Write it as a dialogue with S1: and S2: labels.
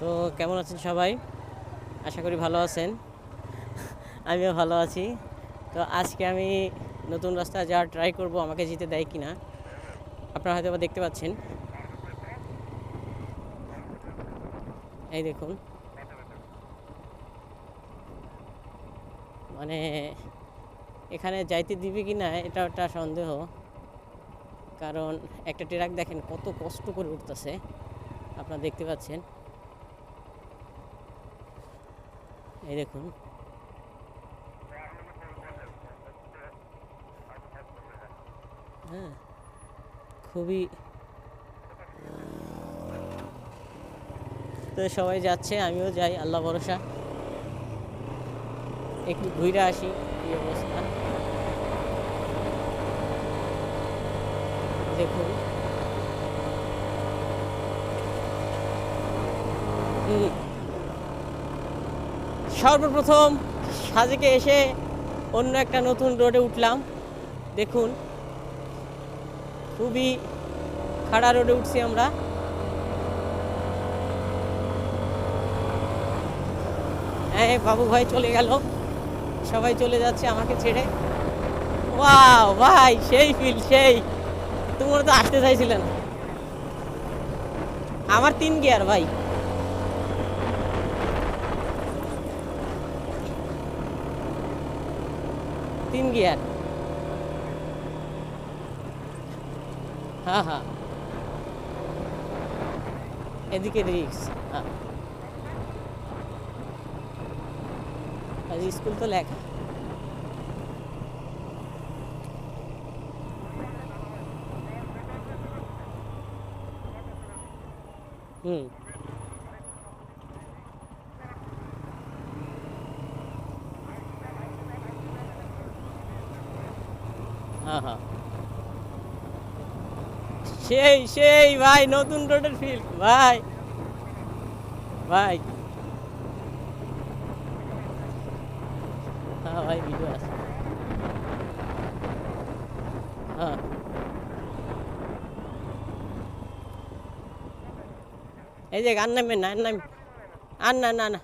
S1: তো কেমন আছেন সবাই? আশা করি ভালো আছেন। আমিও ভালো আছি। তো আজকে আমি নতুন রাস্তা যাওয়ার ট্রাই করব, আমাকে যেতে দেয় কিনা। আপনারা হয়তো দেখতে পাচ্ছেন। এই দেখুন। মানে এখানে যাইতে দিবে কি না এটা একটা সন্দেহ। কারণ একটা ট্রাক দেখেন, কত কষ্ট করে উঠতেছে। আপনারা দেখতে পাচ্ছেন। এই দেখুন। হ্যাঁ খুবই, তো সবাই যাচ্ছে, আমিও যাই, আল্লাহ ভরসা। একটু ঘুরে আসি কি অবস্থা। দেখুন। হুম। সর্বপ্রথম সাজেকে এসে অন্য একটা নতুন রোডে উঠলাম। দেখুন, খুবই খাড়া রোডে উঠছি আমরা। হ্যাঁ বাবু ভাই চলে গেল। সবাই চলে যাচ্ছে আমাকে ছেড়ে। ওয়াও, ভাই, সেই ফিল সেই। তোমরা তো আসতে চাইছিলে না। আমার তিন গিয়ার ভাই। তিন গিয়ার হ্যাঁ হ্যাঁ এদিকে রিক্স হ্যাঁ আজ স্কুল তো লেখা হুম সেই সেই, ভাই, নতুন রোডের ফিল্ড ভাই। ভাই। হ্যাঁ ভাই, ভিডিও আছে। হ্যাঁ। এই যে গান নামবেন না, আর নাম আর না না না।